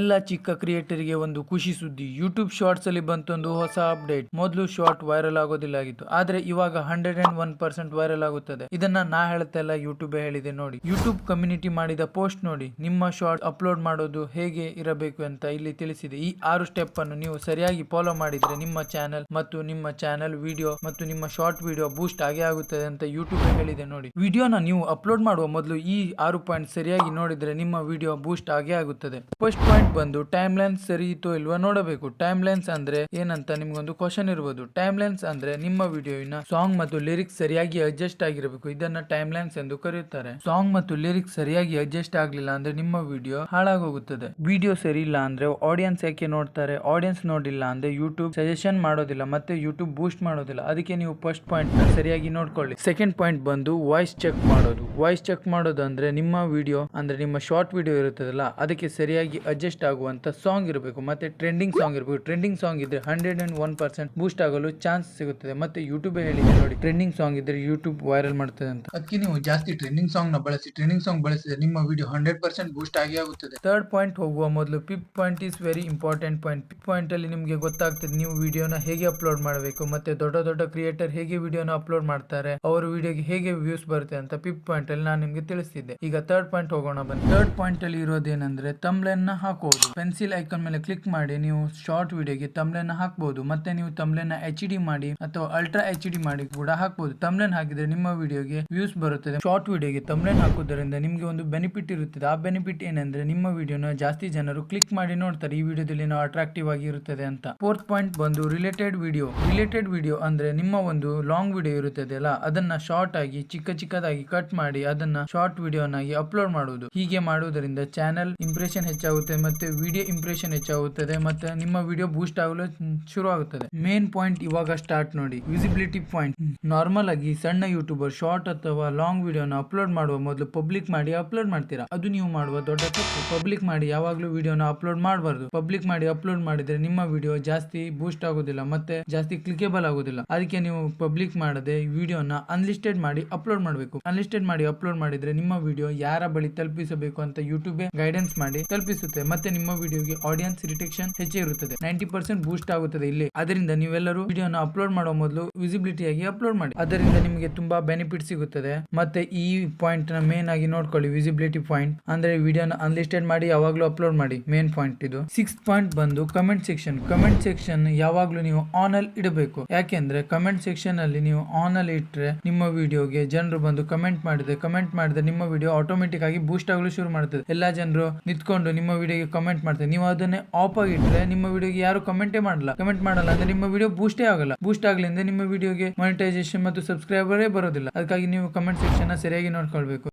ಎಲ್ಲ ಚಿಕ್ಕ ಕ್ರಿಯೇಟರಿಗೆ ಒಂದು ಖುಷಿ ಸುದ್ದಿ. ಯೂಟ್ಯೂಬ್ ಶಾರ್ಟ್ಸ್ ಅಲ್ಲಿ ಬಂತೊಂದು ಹೊಸ ಅಪ್ಡೇಟ್. ಮೊದಲು ಶಾರ್ಟ್ ವೈರಲ್ ಆಗೋದಿಲ್ಲ ಆಗಿತ್ತು ಆದ್ರೆ ಇವಾಗ hundred and one percent viral ಆಗುತ್ತದೆ. ಇದನ್ನ ನಾ ಹೇಳ್ತಾ ಇಲ್ಲ, ಯೂಟ್ಯೂಬ್ ಹೇಳಿದೆ ನೋಡಿ. ಯೂಟ್ಯೂಬ್ ಕಮ್ಯುನಿಟಿ ಮಾಡಿದ ಪೋಸ್ಟ್ ನೋಡಿ. ನಿಮ್ಮ ಶಾರ್ಟ್ ಅಪ್ಲೋಡ್ ಮಾಡೋದು ಹೇಗೆ ಇರಬೇಕು ಅಂತ ಇಲ್ಲಿ ತಿಳಿಸಿದೆ. ಈ ಆರು ಸ್ಟೆಪ್ ಅನ್ನು ನೀವು ಸರಿಯಾಗಿ ಫಾಲೋ ಮಾಡಿದ್ರೆ ನಿಮ್ಮ ಚಾನೆಲ್ ಮತ್ತು ನಿಮ್ಮ ಚಾನೆಲ್ ವಿಡಿಯೋ ಮತ್ತು ನಿಮ್ಮ ಶಾರ್ಟ್ ವಿಡಿಯೋ ಬೂಸ್ಟ್ ಆಗೇ ಆಗುತ್ತದೆ ಅಂತ ಯೂಟ್ಯೂಬ್ ಹೇಳಿದೆ ನೋಡಿ. ವಿಡಿಯೋನ ನೀವು ಅಪ್ಲೋಡ್ ಮಾಡುವ ಮೊದಲು ಈ ಆರು ಪಾಯಿಂಟ್ ಸರಿಯಾಗಿ ನೋಡಿದ್ರೆ ನಿಮ್ಮ ವಿಡಿಯೋ ಬೂಸ್ಟ್ ಆಗೇ ಆಗುತ್ತದೆ. ಫಸ್ಟ್ ಪಾಯಿಂಟ್ ಬಂದು ಟೈಮ್ ಲೈನ್ಸ್ ಸರಿ ಇತ್ತೋ ಇಲ್ವಾ ನೋಡಬೇಕು. ಟೈಮ್ ಲೈನ್ಸ್ ಅಂದ್ರೆ ಏನಂತ ನಿಮ್ಗೊಂದು ಕ್ವಶನ್ ಇರಬಹುದು ಟೈಮ್ ಲೈನ್ಸ್ ಅಂದ್ರೆ ನಿಮ್ಮ ವಿಡಿಯೋವಿನ ಸಾಂಗ್ ಮತ್ತು ಲಿರಿಕ್ಸ್ ಸರಿಯಾಗಿ ಅಡ್ಜಸ್ಟ್ ಆಗಿರಬೇಕು. ಇದನ್ನ ಟೈಮ್ ಲೈನ್ಸ್ ಎಂದು ಕರೆಯುತ್ತಾರೆ. ಸಾಂಗ್ ಮತ್ತು ಲಿರಿಕ್ಸ್ ಸರಿಯಾಗಿ ಅಡ್ಜಸ್ಟ್ ಆಗ್ಲಿಲ್ಲ ಅಂದ್ರೆ ನಿಮ್ಮ ವಿಡಿಯೋ ಹಾಳಾಗೋಗುತ್ತದೆ. ವಿಡಿಯೋ ಸರಿ ಇಲ್ಲ ಅಂದ್ರೆ ಆಡಿಯನ್ಸ್ ಯಾಕೆ ನೋಡ್ತಾರೆ? ಆಡಿಯನ್ಸ್ ನೋಡಿಲ್ಲ ಅಂದ್ರೆ ಯೂಟ್ಯೂಬ್ ಸಜೆಷನ್ ಮಾಡೋದಿಲ್ಲ ಮತ್ತೆ ಯೂಟ್ಯೂಬ್ ಬೂಸ್ಟ್ ಮಾಡೋದಿಲ್ಲ. ಅದಕ್ಕೆ ನೀವು ಫಸ್ಟ್ ಪಾಯಿಂಟ್ ಸರಿಯಾಗಿ ನೋಡ್ಕೊಳ್ಳಿ. ಸೆಕೆಂಡ್ ಪಾಯಿಂಟ್ ಬಂದು ವಾಯ್ಸ್ ಚೆಕ್ ಮಾಡೋದು. ವಾಯ್ಸ್ ಚೆಕ್ ಮಾಡೋದು ಅಂದ್ರೆ ನಿಮ್ಮ ವಿಡಿಯೋ ಅಂದ್ರೆ ನಿಮ್ಮ ಶಾರ್ಟ್ ವಿಡಿಯೋ ಇರುತ್ತದಲ್ಲ, ಅದಕ್ಕೆ ಸರಿಯಾಗಿ ಅಡ್ಜಸ್ಟ್ ಆಗುವಂತ ಸಾಂಗ್ ಇರಬೇಕು ಮತ್ತೆ ಟ್ರೆಂಡಿಂಗ್ ಸಾಂಗ್ ಇರಬೇಕು. ಟ್ರೆಂಡಿಂಗ್ ಸಾಂಗ್ ಇದ್ರೆ hundred and one percent boost ಆಗಲು ಚಾನ್ಸ್ ಸಿಗುತ್ತದೆ. ಮತ್ತೆ ಯೂಟ್ಯೂಬ್ ಹೇಳಿದೆ ನೋಡಿ ಟ್ರೆಂಡಿಂಗ್ ಸಾಂಗ್ ಇದ್ರೆ ಯೂಟ್ಯೂಬ್ ವೈರಲ್ ಮಾಡ್ತದೆ ಅಂತ. ಅದಕ್ಕೆ ನೀವು ಜಾಸ್ತಿ ಟ್ರೆಂಡಿಂಗ್ ಸಾಂಗ್ನ ಬಳಸಿ ಟ್ರೆಂಡಿಂಗ್ ಸಾಂಗ್ ಬಳಸಿದ್ರೆ ನಿಮ್ಮ ವಿಡಿಯೋ ಹಂಡ್ರೆಡ್ ಪರ್ಸೆಂಟ್ ಬೂಸ್ಟ್ ಆಗಿ ಆಗುತ್ತದೆ. ಥರ್ಡ್ ಪಾಯಿಂಟ್ ಹೋಗುವ ಮೊದಲು pip point is very important point pip point ಅಲ್ಲಿ ನಿಮಗೆ ಗೊತ್ತಾಗ್ತದೆ ನೀವು ವಿಡಿಯೋನ ಹೇಗೆ ಅಪ್ಲೋಡ್ ಮಾಡಬೇಕು ಮತ್ತೆ ದೊಡ್ಡ ದೊಡ್ಡ ಕ್ರಿಯೇಟರ್ ಹೇಗೆ ವಿಡಿಯೋನ ಅಪ್ಲೋಡ್ ಮಾಡ್ತಾರೆ ಅವರ ವಿಡಿಯೋಗೆ ಹೇಗೆ ವ್ಯೂಸ್ ಬರುತ್ತೆ ಅಂತ ಪಿಪ್ ಪಾಯಿಂಟ್ ಅಲ್ಲಿ ನಾನು ನಿಮಗೆ ತಿಳಿಸಿದ್ದೆ ಈಗ ಥರ್ಡ್ ಪಾಯಿಂಟ್ ಹೋಗೋಣ ಬನ್ನಿ. ಥರ್ಡ್ ಪಾಯಿಂಟ್ ಅಲ್ಲಿ ಇರೋದೇನೆಂದ್ರೆ ತಮ್ಲೆನ್ನ ನ ಪೆನ್ಸಿಲ್ ಐಕಾನ್ ಮೇಲೆ ಕ್ಲಿಕ್ ಮಾಡಿ ನೀವು ಶಾರ್ಟ್ ವಿಡಿಯೋಗೆ ತಮ್ಲೆನ್ ಹಾಕಬಹುದು ಮತ್ತೆ ನೀವು ತಮ್ಲೆನ್ ಎಚ್ ಡಿ ಮಾಡಿ ಅಥವಾ ಅಲ್ಟ್ರಾ ಎಚ್ ಡಿ ಮಾಡಿ ಕೂಡ ಹಾಕಬಹುದು ತಮ್ಲೆನ್ ಹಾಕಿದ್ರೆ ನಿಮ್ಮ ವಿಡಿಯೋಗೆ ವ್ಯೂಸ್ ಬರುತ್ತದೆ. ಶಾರ್ಟ್ ವಿಡಿಯೋಗೆ ತಮ್ಲೆನ್ ಹಾಕುವುದರಿಂದ ನಿಮಗೆ ಒಂದು ಬೆನಿಫಿಟ್ ಇರುತ್ತದೆ. ಆ ಬೆನಿಫಿಟ್ ಏನಂದ್ರೆ ನಿಮ್ಮ ವಿಡಿಯೋನ ಜಾಸ್ತಿ ಜನರು ಕ್ಲಿಕ್ ಮಾಡಿ ನೋಡ್ತಾರೆ. ಈ ವಿಡಿಯೋದಲ್ಲಿ ನಾವು ಅಟ್ರಾಕ್ಟಿವ್ ಆಗಿ ಇರುತ್ತದೆ ಅಂತ. ಫೋರ್ತ್ ಪಾಯಿಂಟ್ ಬಂದು ರಿಲೇಟೆಡ್ ವಿಡಿಯೋ ರಿಲೇಟೆಡ್ ವಿಡಿಯೋ ಅಂದ್ರೆ ನಿಮ್ಮ ಒಂದು ಲಾಂಗ್ ವಿಡಿಯೋ ಇರುತ್ತದೆ ಅಲ್ಲ? ಅದನ್ನ ಶಾರ್ಟ್ ಆಗಿ, ಚಿಕ್ಕ ಚಿಕ್ಕದಾಗಿ ಕಟ್ ಮಾಡಿ ಅದನ್ನ ಶಾರ್ಟ್ ವಿಡಿಯೋನಾಗಿ ಅಪ್ಲೋಡ್ ಮಾಡುವುದು. ಹೀಗೆ ಮಾಡುವುದರಿಂದ ಚಾನೆಲ್ ಇಂಪ್ರೆಷನ್ ಹೆಚ್ಚಾಗುತ್ತೆ ಮತ್ತೆ ವಿಡಿಯೋ ಇಂಪ್ರೆಷನ್ ಹೆಚ್ಚಾಗುತ್ತದೆ ಮತ್ತೆ ನಿಮ್ಮ ವಿಡಿಯೋ ಬೂಸ್ಟ್ ಆಗಲು ಶುರು ಆಗುತ್ತದೆ ಮೇನ್ ಪಾಯಿಂಟ್ ಇವಾಗ ಸ್ಟಾರ್ಟ್ ನೋಡಿ. ವಿಸಿಬಿಲಿಟಿ ಪಾಯಿಂಟ್ ನಾರ್ಮಲ್ ಆಗಿ ಸಣ್ಣ ಯೂಟ್ಯೂಬರ್ ಶಾರ್ಟ್ ಅಥವಾ ಲಾಂಗ್ ವಿಡಿಯೋನ ಅಪ್ಲೋಡ್ ಮಾಡುವ ಮೊದಲು ಪಬ್ಲಿಕ್ ಮಾಡಿ ಅಪ್ಲೋಡ್ ಮಾಡ್ತೀರಾ? ಅದು ನೀವು ಮಾಡುವ ದೊಡ್ಡ ತಪ್ಪು. ಪಬ್ಲಿಕ್ ಮಾಡಿ ಯಾವಾಗಲೂ ವಿಡಿಯೋನ ಅಪ್ಲೋಡ್ ಮಾಡಬಾರ್ದು. ಪಬ್ಲಿಕ್ ಮಾಡಿ ಅಪ್ಲೋಡ್ ಮಾಡಿದ್ರೆ ನಿಮ್ಮ ವಿಡಿಯೋ ಜಾಸ್ತಿ ಬೂಸ್ಟ್ ಆಗೋದಿಲ್ಲ ಮತ್ತೆ ಜಾಸ್ತಿ ಕ್ಲಿಕೇಬಲ್ ಆಗೋದಿಲ್ಲ. ಅದಕ್ಕೆ ನೀವು ಪಬ್ಲಿಕ್ ಮಾಡದೆ ವಿಡಿಯೋನ ಅನ್ಲಿಸ್ಟೆಡ್ ಮಾಡಿ ಅಪ್ಲೋಡ್ ಮಾಡಬೇಕು. ಅನ್ಲಿಸ್ಟೆಡ್ ಮಾಡಿ ಅಪ್ಲೋಡ್ ಮಾಡಿದ್ರೆ ನಿಮ್ಮ ವಿಡಿಯೋ ಯಾರ ಬಳಿ ತಲುಪಿಸಬೇಕು ಅಂತ ಯೂಟ್ಯೂಬ್ ಗೈಡೆನ್ಸ್ ಮಾಡಿ ತಲುಪಿಸುತ್ತೆ. ಮತ್ತೆ ನಿಮ್ಮ ವಿಡಿಯೋಗೆ ಆಡಿಯನ್ಸ್ ರಿಟೆಕ್ಷನ್ ಹೆಚ್ಚೇ ಇರುತ್ತದೆ. ನೈಂಟಿ ಪರ್ಸೆಂಟ್ ಬೂಸ್ಟ್ ಆಗುತ್ತದೆ ಇಲ್ಲಿ. ಅದರಿಂದ ನೀವೆಲ್ಲರೂ ವಿಡಿಯೋನ ಅಪ್ಲೋಡ್ ಮಾಡುವ ಮೊದಲು ವಿಸಿಬಿಲಿಟಿ ಆಗಿ ಅಪ್ಲೋಡ್ ಮಾಡಿ. ಅದರಿಂದ ನಿಮಗೆ ತುಂಬಾ ಬೆನಿಫಿಟ್ ಸಿಗುತ್ತದೆ. ಮತ್ತೆ ಈ ಪಾಯಿಂಟ್ನ ಮೇನ್ ಆಗಿ ನೋಡ್ಕೊಳ್ಳಿ ವಿಸಿಬಿಲಿಟಿ ಪಾಯಿಂಟ್ ಅಂದ್ರೆ ವಿಡಿಯೋನ ಅನ್ಲಿಸ್ಟೆಡ್ ಮಾಡಿ, ಯಾವಾಗಲೂ ಅಪ್ಲೋಡ್ ಮಾಡಿ. ಮೇನ್ ಪಾಯಿಂಟ್ ಇದು. ಸಿಕ್ಸ್ ಪಾಯಿಂಟ್ ಬಂದು ಕಮೆಂಟ್ ಸೆಕ್ಷನ್ ಕಮೆಂಟ್ ಸೆಕ್ಷನ್ ಯಾವಾಗಲೂ ನೀವು ಆನ್ ಅಲ್ಲಿ ಇಡಬೇಕು. ಯಾಕೆಂದ್ರೆ ಕಮೆಂಟ್ ಸೆಕ್ಷನ್ ಅಲ್ಲಿ ನೀವು ಆನ್ ಅಲ್ಲಿ ಇಟ್ರೆ ನಿಮ್ಮ ವಿಡಿಯೋಗೆ ಜನರು ಬಂದು ಕಮೆಂಟ್ ಮಾಡಿದ್ರೆ ಕಮೆಂಟ್ ಮಾಡಿದ್ರೆ ನಿಮ್ಮ ವಿಡಿಯೋ ಆಟೋಮೆಟಿಕ್ ಆಗಿ ಬೂಸ್ಟ್ ಆಗಲು ಶುರು ಮಾಡುತ್ತದೆ ಎಲ್ಲಾ ಜನರು ನಿಂತ್ಕೊಂಡು ನಿಮ್ಮ ವಿಡಿಯೋಗೆ ಕಮೆಂಟ್ ಮಾಡ್ತೀವಿ ನೀವು ಅದನ್ನೇ ಆಫ್ ಆಗಿಟ್ರೆ ನಿಮ್ಮ ವಿಡಿಯೋಗೆ ಯಾರು ಕಮೆಂಟೇ ಮಾಡಲ್ಲ. ಕಮೆಂಟ್ ಮಾಡಲ್ಲ ಅಂದ್ರೆ ನಿಮ್ಮ ವಿಡಿಯೋ ಬೂಸ್ಟೇ ಆಗಲ್ಲ. ಬೂಸ್ಟ್ ಆಗ್ಲಿಂದ ನಿಮ್ಮ ವಿಡಿಯೋಗೆ ಮಾನಿಟೈಸೇಷನ್ ಮತ್ತು ಸಬ್ಸ್ಕ್ರೈಬರೇ ಬರೋದಿಲ್ಲ. ಅದಕ್ಕಾಗಿ ನೀವು ಕಮೆಂಟ್ ಸೆಕ್ಷನ್ ಸರಿಯಾಗಿ ನೋಡ್ಕೊಳ್ಬೇಕು.